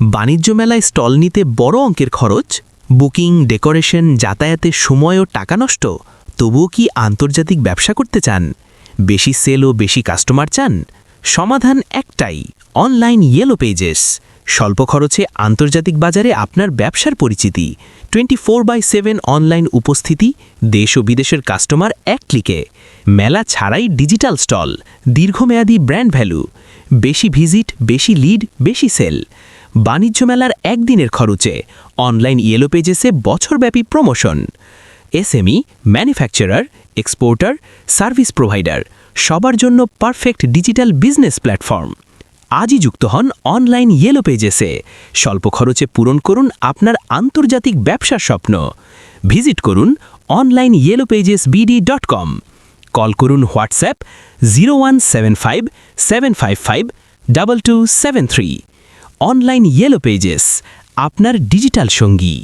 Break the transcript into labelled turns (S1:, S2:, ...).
S1: বাণিজ্য মেলায় স্টল নিতে বড় অঙ্কের খরচ, বুকিং, ডেকোরেশন যাতায়াতের সময় ও টাকা নষ্ট, তবুও কি আন্তর্জাতিক ব্যবসা করতে চান? বেশি সেল ও বেশি কাস্টমার চান? সমাধান একটাই, অনলাইন ইয়েলো পেজেস। স্বল্প খরচে আন্তর্জাতিক বাজারে আপনার ব্যবসার পরিচিতি। Twenty four by seven online উপস্থিতি, দেশ ও বিদেশের কাস্টমার এক ক্লিকে। মেলা ছাড়াই ডিজিটাল স্টল, দীর্ঘমেয়াদী ব্র্যান্ড ভ্যালু। বেশি ভিজিট, বেশি লিড, বেশি সেল। বাণিজ্য মেলার একদিনের খরচে অনলাইন ইয়েলো পেজেসে বছরব্যাপী promotion. SME, manufacturer, exporter, service provider, সবার জন্য পারফেক্ট ডিজিটাল বিজনেস প্ল্যাটফর্ম। আজই যুক্ত হন অনলাইন ইয়েলো পেজেসে স্বল্প খরচে পূরণ করুন আপনার আন্তর্জাতিক ব্যবসার স্বপ্ন। ভিজিট করুন online yellow pages BD dot com. Call করুন WhatsApp zero one seven five seven five five double two seven three. Online yellow pages আপনার ডিজিটাল সঙ্গী।